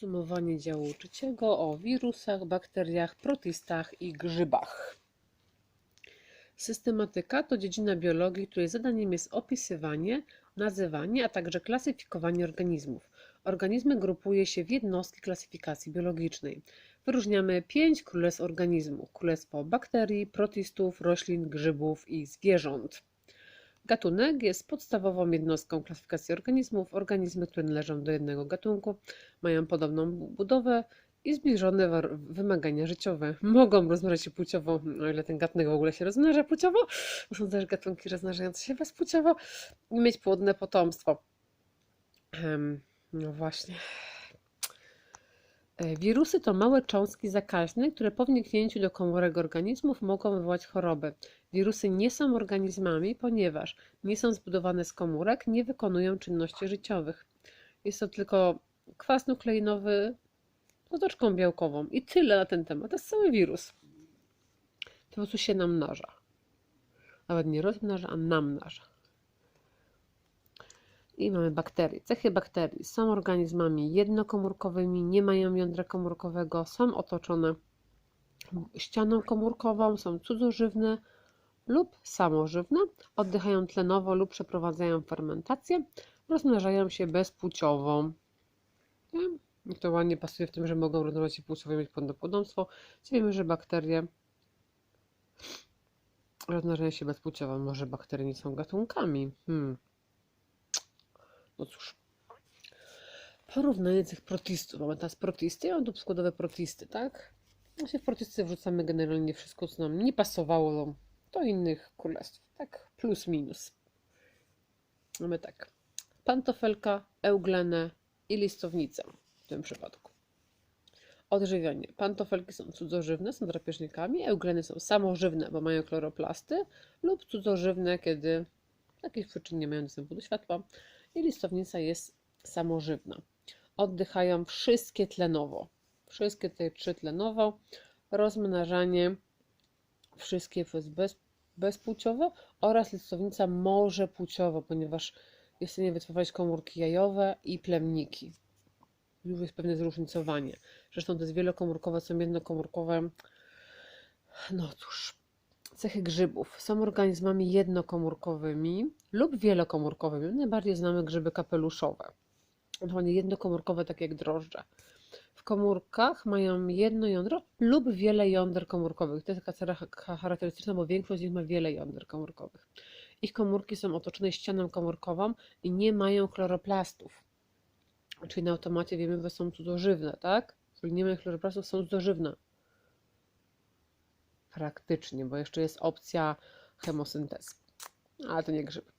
Podsumowanie działu trzeciego o wirusach, bakteriach, protistach i grzybach. Systematyka to dziedzina biologii, której zadaniem jest opisywanie, nazywanie, a także klasyfikowanie organizmów. Organizmy grupuje się w jednostki klasyfikacji biologicznej. Wyróżniamy pięć królestw organizmów: królestwo bakterii, protistów, roślin, grzybów i zwierząt. Gatunek jest podstawową jednostką klasyfikacji organizmów. Organizmy, które należą do jednego gatunku, mają podobną budowę i zbliżone wymagania życiowe. Mogą rozmnażać się płciowo, o ile ten gatunek w ogóle się rozmnaża płciowo, są też gatunki rozmnażające się bezpłciowo i mieć płodne potomstwo. No właśnie. E, Wirusy to małe cząstki zakaźne, które po wniknięciu do komórek organizmów mogą wywołać choroby. Wirusy nie są organizmami, ponieważ nie są zbudowane z komórek, nie wykonują czynności życiowych. Jest to tylko kwas nukleinowy z otoczką białkową. I tyle na ten temat. To jest cały wirus. To po prostu się namnaża. Nawet nie rozmnaża, a namnaża. I mamy bakterie. Cechy bakterii są organizmami jednokomórkowymi, nie mają jądra komórkowego, są otoczone ścianą komórkową, są cudzożywne lub samożywne, oddychają tlenowo lub przeprowadzają fermentację, rozmnażają się bezpłciowo. I to ładnie pasuje w tym, że mogą rozmnażać się płciowo i mieć potomstwo. Czyli wiemy, że bakterie rozmnażają się bezpłciowo. Może bakterie nie są gatunkami? Hmm. No cóż. Porównanie tych protistów. Mamy teraz protisty i mamy tu składowe protisty, tak? Właśnie w protisty wrzucamy generalnie wszystko, co nam nie pasowało do innych królestw. Tak, plus minus. Mamy tak. Pantofelka, euglenę i listownicę w tym przypadku. Odżywianie. Pantofelki są cudzożywne, są drapieżnikami, eugleny są samożywne, bo mają chloroplasty, lub cudzożywne, kiedy z jakichś nie mają dostępu do światła. I listownica jest samożywna. Oddychają wszystkie tlenowo. Wszystkie te trzy tlenowo. Rozmnażanie wszystkie jest bez, bezpłciowe oraz listownica może płciowo, ponieważ jest w stanie wytwarzać komórki jajowe i plemniki. Już jest pewne zróżnicowanie. Zresztą te wielokomórkowe są jednokomórkowe. No cóż, cechy grzybów. Są organizmami jednokomórkowymi lub wielokomórkowymi. Najbardziej znamy grzyby kapeluszowe. Ewentualnie jednokomórkowe, tak jak drożdże. W komórkach mają jedno jądro lub wiele jąder komórkowych. To jest taka cecha charakterystyczna, bo większość z nich ma wiele jąder komórkowych. Ich komórki są otoczone ścianą komórkową i nie mają chloroplastów. Czyli na automacie wiemy, że są cudzożywne, tak? Jeżeli nie mają chloroplastów, są cudzożywne. Praktycznie, bo jeszcze jest opcja chemosyntezy. Ale to nie grzyb.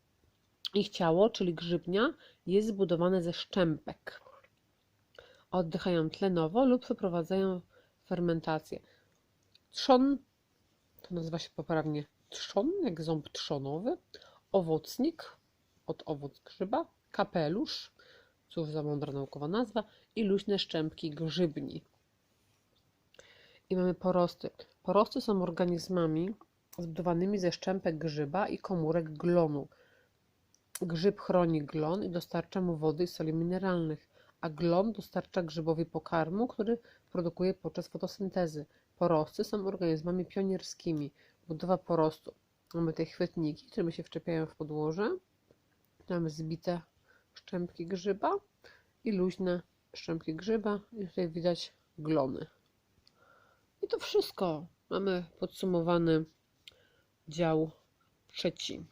Ich ciało, czyli grzybnia, jest zbudowane ze szczępek. Oddychają tlenowo lub przeprowadzają fermentację. Trzon, to nazywa się poprawnie trzon, jak ząb trzonowy. Owocnik, od owoc grzyba. Kapelusz, cóż za mądra naukowa nazwa. I luźne szczępki grzybni. I mamy porosty. Porosty są organizmami zbudowanymi ze szczępek grzyba i komórek glonu. Grzyb chroni glon i dostarcza mu wody i soli mineralnych, a glon dostarcza grzybowi pokarmu, który produkuje podczas fotosyntezy. Porosty są organizmami pionierskimi. Budowa porostu. Mamy te chwytniki, które się wczepiają w podłoże. Mamy zbite szczępki grzyba i luźne szczępki grzyba. I tutaj widać glony. I to wszystko. Mamy podsumowany dział trzeci.